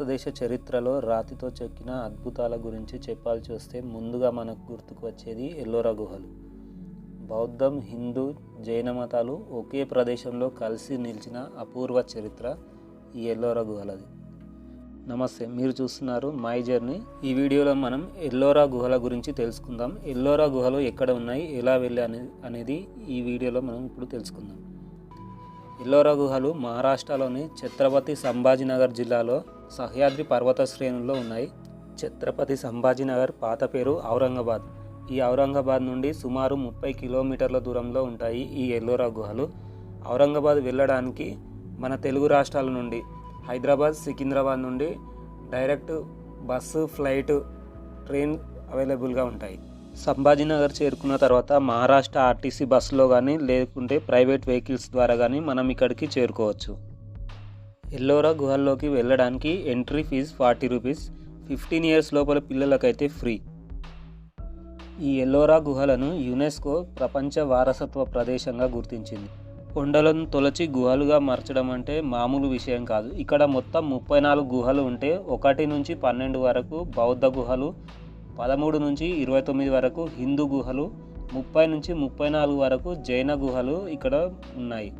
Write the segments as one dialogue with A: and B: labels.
A: భారతదేశ చరిత్రలో రాతితో చెక్కిన అద్భుతాల గురించి చెప్పాల్సి వస్తే ముందుగా మనకు గుర్తుకు వచ్చేది ఎల్లోరా గుహలు బౌద్ధం హిందూ జైన మతాలు ఒకే ప్రదేశంలో కలిసి నిలిచిన అపూర్వ చరిత్ర ఈ ఎల్లోరా గుహలది నమస్తే మీరు చూస్తున్నారు మై జర్నీ. ఈ వీడియోలో మనం ఎల్లోరా గుహల గురించి తెలుసుకుందాం. ఎల్లోరా గుహలు ఎక్కడ ఉన్నాయి ఎలా వెళ్ళి అనేది ఈ వీడియోలో మనం ఇప్పుడు తెలుసుకుందాం. ఎల్లోరా గుహలు మహారాష్ట్రలోని ఛత్రపతి సంభాజీనగర్ జిల్లాలో సహ్యాద్రి పర్వత శ్రేణుల్లో ఉన్నాయి. ఛత్రపతి సంభాజీనగర్ పాత పేరు ఔరంగాబాద్. ఈ ఔరంగాబాద్ నుండి సుమారు ముప్పై కిలోమీటర్ల దూరంలో ఉంటాయి ఈ ఎల్లోరా గుహలు. ఔరంగాబాద్ వెళ్ళడానికి మన తెలుగు రాష్ట్రాల నుండి హైదరాబాద్ సికింద్రాబాద్ నుండి డైరెక్ట్ బస్సు ఫ్లైట్ ట్రైన్ అవైలబుల్గా ఉంటాయి. సంభాజీనగర్ చేరుకున్న తర్వాత మహారాష్ట్ర ఆర్టీసీ బస్సులో కానీ లేకుంటే ప్రైవేట్ వెహికల్స్ ద్వారా కానీ మనం ఇక్కడికి చేరుకోవచ్చు. ఎల్లోరా గుహల్లోకి వెళ్ళడానికి entry fee forty rupees. Fifteen years లోపల పిల్లలకైతే ఫ్రీ. ఈ ఎల్లోరా గుహలను యునెస్కో ప్రపంచ వారసత్వ ప్రదేశంగా గుర్తించింది. కొండలను తొలచి గుహలుగా మార్చడం అంటే మామూలు విషయం కాదు. ఇక్కడ మొత్తం ముప్పై నాలుగు గుహలు ఉంటే ఒకటి నుంచి పన్నెండు వరకు బౌద్ధ గుహలు పదమూడు నుంచి ఇరవై తొమ్మిది వరకు హిందూ గుహలు ముప్పై నుంచి ముప్పై నాలుగు వరకు జైన గుహలు ఇక్కడ ఉన్నాయి.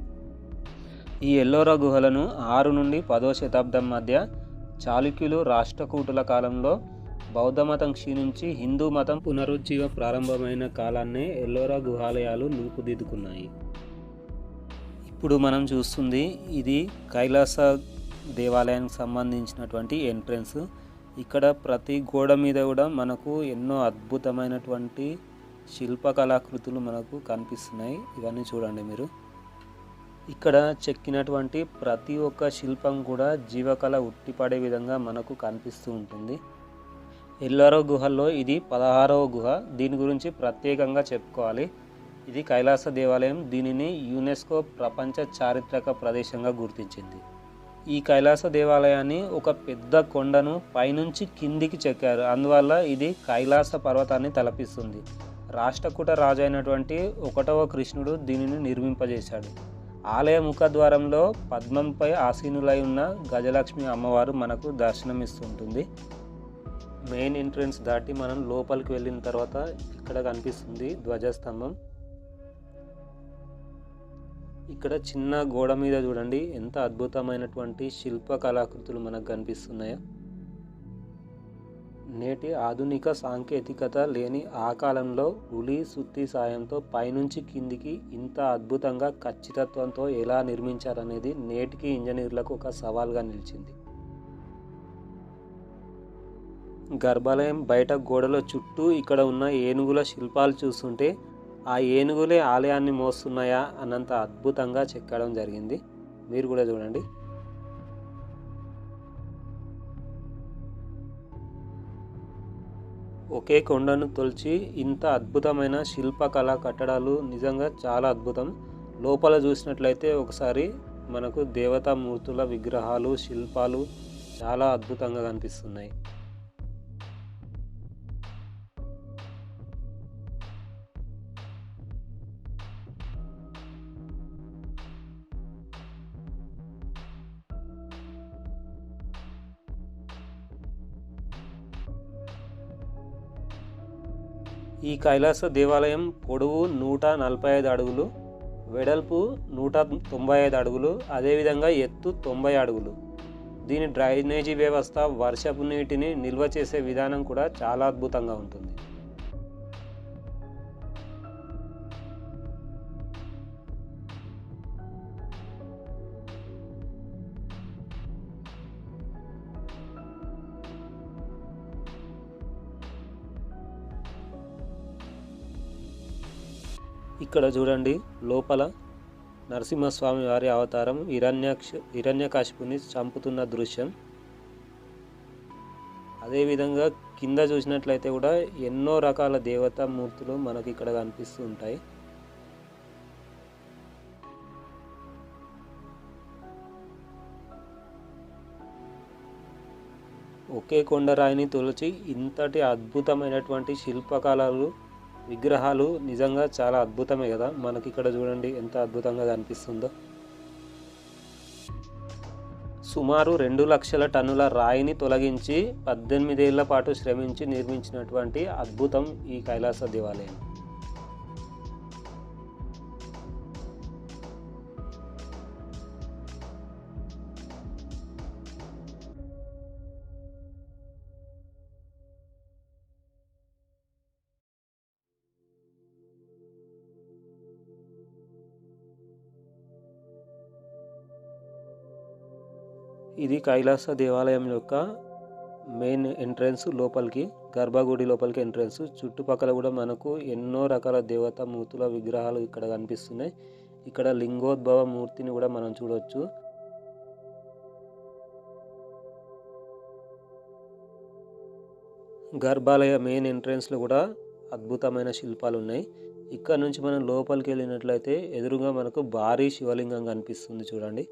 A: ఈ ఎల్లోరా గుహలను ఆరు నుండి పదో శతాబ్దం మధ్య చాళుక్యులు రాష్ట్రకూటుల కాలంలో బౌద్ధమతం క్షీణించి హిందూ మతం పునరుజ్జీవ ప్రారంభమైన కాలాన్నే ఎల్లోరా గుహాలయాలు నిలుపుదిద్దుకున్నాయి ఇప్పుడు మనం చూస్తుంది ఇది కైలాస దేవాలయానికి సంబంధించినటువంటి ఎంట్రన్స్. ఇక్కడ ప్రతి గోడ మీద కూడా మనకు ఎన్నో అద్భుతమైనటువంటి శిల్పకళాకృతులు మనకు కనిపిస్తున్నాయి. ఇవన్నీ చూడండి మీరు. ఇక్కడ చెక్కినటువంటి ప్రతి ఒక్క శిల్పం కూడా జీవకళ ఉట్టిపడే విధంగా మనకు కనిపిస్తూ ఉంటుంది. ఎల్లారో గుహల్లో ఇది పదహారవ గుహ. దీని గురించి ప్రత్యేకంగా చెప్పుకోవాలి. ఇది కైలాస దేవాలయం. దీనిని యునెస్కో ప్రపంచ చారిత్రక ప్రదేశంగా గుర్తించింది. ఈ కైలాస దేవాలయాన్ని ఒక పెద్ద కొండను పైనుంచి కిందికి చెక్కారు. అందువల్ల ఇది కైలాస పర్వతాన్ని తలపిస్తుంది. రాష్ట్రకూట రాజు అయినటువంటి ఒకటవ కృష్ణుడు దీనిని నిర్మింపజేశాడు. ఆలయ ముఖద్వారంలో పద్మంపై ఆసీనులై ఉన్న గజలక్ష్మి అమ్మవారు మనకు దర్శనమిస్తుంటుంది. మెయిన్ ఎంట్రన్స్ దాటి మనం లోపలికి వెళ్ళిన తర్వాత ఇక్కడ కనిపిస్తుంది ధ్వజస్తంభం. ఇక్కడ చిన్న గోడ మీద చూడండి ఎంత అద్భుతమైనటువంటి శిల్ప కళాకృతులు మనకు కనిపిస్తున్నాయో. నేటి ఆధునిక సాంకేతికత లేని ఆ కాలంలో ఉలి సుత్తి సాయంతో పైనుంచి కిందికి ఇంత అద్భుతంగా ఖచ్చితత్వంతో ఎలా నిర్మించారనేది నేటికి ఇంజనీర్లకు ఒక సవాల్గా నిలిచింది. గర్భాలయం బయట గోడల చుట్టూ ఇక్కడ ఉన్న ఏనుగుల శిల్పాలు చూస్తుంటే ఆ ఏనుగులే ఆలయాన్ని మోస్తున్నాయా అన్నంత అద్భుతంగా చెక్కడం జరిగింది. మీరు కూడా చూడండి. ఒకే కొండను తొలిచి ఇంత అద్భుతమైన శిల్పకళా కట్టడాలు నిజంగా చాలా అద్భుతం. లోపల చూసినట్లయితే ఒకసారి మనకు దేవతామూర్తుల విగ్రహాలు శిల్పాలు చాలా అద్భుతంగా కనిపిస్తున్నాయి. ఈ కైలాస దేవాలయం పొడవు నూట నలభై ఐదు అడుగులు వెడల్పు నూట తొంభై ఐదు అడుగులు అదేవిధంగా ఎత్తు తొంభై అడుగులు. దీని డ్రైనేజీ వ్యవస్థ వర్షపు నీటిని నిల్వ చేసే విధానం కూడా చాలా అద్భుతంగా ఉంటుంది. ఇక్కడ చూడండి లోపల నరసింహస్వామి వారి అవతారం హిరణ్యాక్ష హిరణ్యకాశిపుని చంపుతున్న దృశ్యం. అదేవిధంగా కింద చూసినట్లయితే కూడా ఎన్నో రకాల దేవతా మూర్తులు మనకి ఇక్కడ కనిపిస్తూ ఉంటాయి. ఒకే కొండరాయిని తొలచి ఇంతటి అద్భుతమైనటువంటి శిల్పకళలు విగ్రహాలు నిజంగా చాలా అద్భుతమే కదా. మనకి ఇక్కడ చూడండి ఎంత అద్భుతంగా కనిపిస్తుందో. సుమారు రెండు లక్షల టన్నుల రాయిని తొలగించి పద్దెనిమిదేళ్ళ పాటు శ్రమించి నిర్మించినటువంటి అద్భుతం ఈ కైలాస దేవాలయం. ఇది కైలాస దేవాలయం యొక్క మెయిన్ ఎంట్రన్స్ లోపలికి గర్భగుడి లోపలికి ఎంట్రన్స్. చుట్టుపక్కల కూడా మనకు ఎన్నో రకాల దేవతా మూర్తుల విగ్రహాలు ఇక్కడ కనిపిస్తున్నాయి. ఇక్కడ లింగోద్భవ మూర్తిని కూడా మనం చూడవచ్చు గర్భాలయ మెయిన్ ఎంట్రన్స్లో కూడా అద్భుతమైన శిల్పాలు ఉన్నాయి. ఇక్కడ నుంచి మనం లోపలికి వెళ్ళినట్లయితే ఎదురుగా మనకు భారీ శివలింగం కనిపిస్తుంది చూడండి.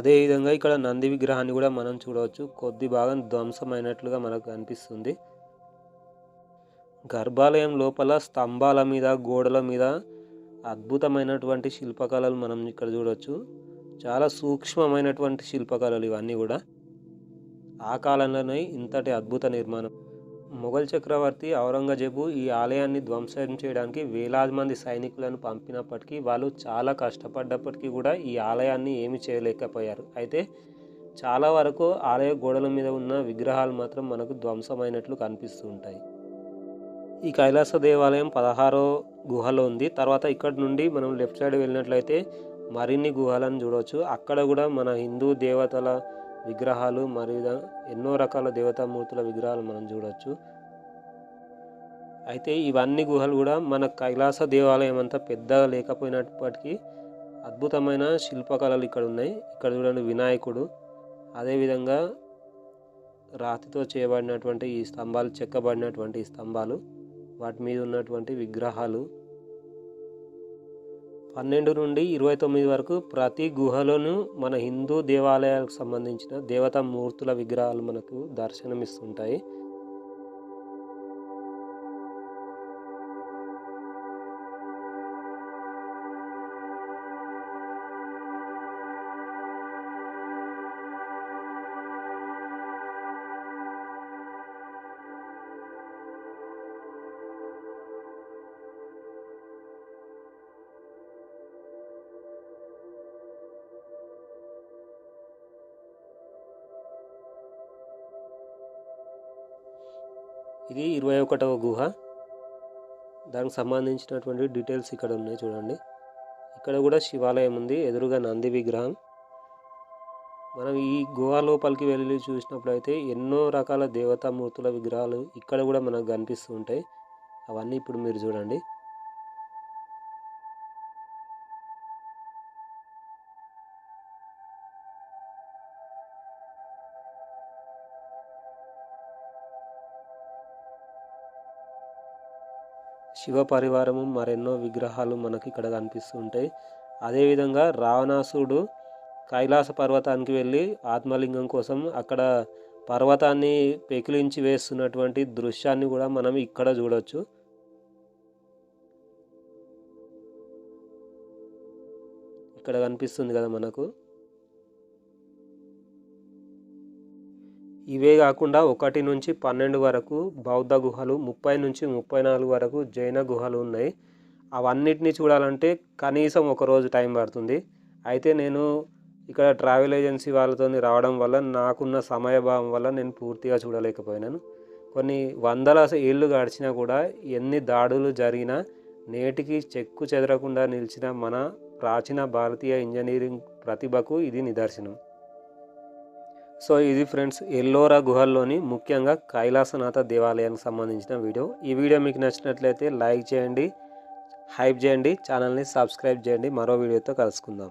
A: అదేవిధంగా ఇక్కడ నంది విగ్రహాన్ని కూడా మనం చూడవచ్చు. కొద్ది భాగం ధ్వంసమైనట్లుగా మనకు అనిపిస్తుంది. గర్భాలయం లోపల స్తంభాల మీద గోడల మీద అద్భుతమైనటువంటి శిల్పకళలు మనం ఇక్కడ చూడవచ్చు చాలా సూక్ష్మమైనటువంటి శిల్పకళలు ఇవన్నీ కూడా. ఆ కాలంలోనే ఇంతటి అద్భుత నిర్మాణం. మొఘల్ చక్రవర్తి ఔరంగజేబు ఈ ఆలయాన్ని ధ్వంసం చేయడానికి వేలాది మంది సైనికులను పంపినప్పటికీ వాళ్ళు చాలా కష్టపడ్డప్పటికీ కూడా ఈ ఆలయాన్ని ఏమి చేయలేకపోయారు. అయితే చాలా వరకు ఆలయ గోడల మీద ఉన్న విగ్రహాలు మాత్రం మనకు ధ్వంసమైనట్లు కనిపిస్తూ ఉంటాయి. ఈ కైలాస దేవాలయం పదహారో గుహలో ఉంది. తర్వాత ఇక్కడ నుండి మనం లెఫ్ట్ సైడ్ వెళ్ళినట్లయితే మరిన్ని గుహలను చూడవచ్చు. అక్కడ కూడా మన హిందూ దేవతల విగ్రహాలు మరియు ఎన్నో రకాల దేవతామూర్తుల విగ్రహాలు మనం చూడవచ్చు అయితే ఇవన్నీ గుహలు కూడా మన కైలాస దేవాలయం అంతా పెద్దగా లేకపోయినప్పటికీ అద్భుతమైన శిల్పకళలు ఇక్కడ ఉన్నాయి. ఇక్కడ చూడండి వినాయకుడు. అదేవిధంగా రాతితో చేయబడినటువంటి ఈ స్తంభాలు చెక్కబడినటువంటి ఈ స్తంభాలు వాటి మీద ఉన్నటువంటి విగ్రహాలు పన్నెండు నుండి ఇరవై తొమ్మిది వరకు ప్రతి గుహలోనూ మన హిందూ దేవాలయాలకు సంబంధించిన దేవతా మూర్తుల విగ్రహాలు మనకు దర్శనమిస్తుంటాయి. ఇది ఇరవై ఒకటవ గుహ. దానికి సంబంధించినటువంటి డీటెయిల్స్ ఇక్కడ ఉన్నాయి చూడండి. ఇక్కడ కూడా శివాలయం ఉంది ఎదురుగా నంది విగ్రహం. మనం ఈ గుహ లోపలికి వెళ్ళి చూసినప్పుడు అయితే ఎన్నో రకాల దేవతామూర్తుల విగ్రహాలు ఇక్కడ కూడా మనకు కనిపిస్తూ ఉంటాయి. అవన్నీ ఇప్పుడు మీరు చూడండి. శివ పరివారము మరెన్నో విగ్రహాలు మనకి ఇక్కడ కనిపిస్తూ ఉంటాయి అదేవిధంగా రావణాసుడు కైలాస పర్వతానికి వెళ్ళి ఆత్మలింగం కోసం అక్కడ పర్వతాన్ని పెకిలించి వేస్తున్నటువంటి దృశ్యాన్ని కూడా మనం ఇక్కడ చూడవచ్చు ఇక్కడ కనిపిస్తుంది కదా మనకు. ఇవే కాకుండా ఒకటి నుంచి పన్నెండు వరకు బౌద్ధ గుహలు ముప్పై నుంచి ముప్పై నాలుగు వరకు జైన గుహలు ఉన్నాయి. అవన్నిటిని చూడాలంటే కనీసం ఒక రోజు టైం పడుతుంది. అయితే నేను ఇక్కడ ట్రావెల్ ఏజెన్సీ వాళ్ళతో రావడం వల్ల నాకున్న సమయభావం వల్ల నేను పూర్తిగా చూడలేకపోయినాను. కొన్ని వందల ఏళ్ళు గడిచినా కూడా ఎన్ని దాడులు జరిగినా నేటికి చెక్కు చెదరకుండా నిలిచిన మన ప్రాచీన భారతీయ ఇంజనీరింగ్ ప్రతిభకు ఇది నిదర్శనం. సో ఇది ఫ్రెండ్స్ ఎల్లోరా గుహల్లోని ముఖ్యంగా కైలాసనాథ దేవాలయానికి సంబంధించిన వీడియో. ఈ వీడియో మీకు నచ్చినట్లయితే లైక్ చేయండి హైప్ చేయండి ఛానల్ని సబ్స్క్రైబ్ చేయండి. మరో వీడియోతో కలుసుకుందాం.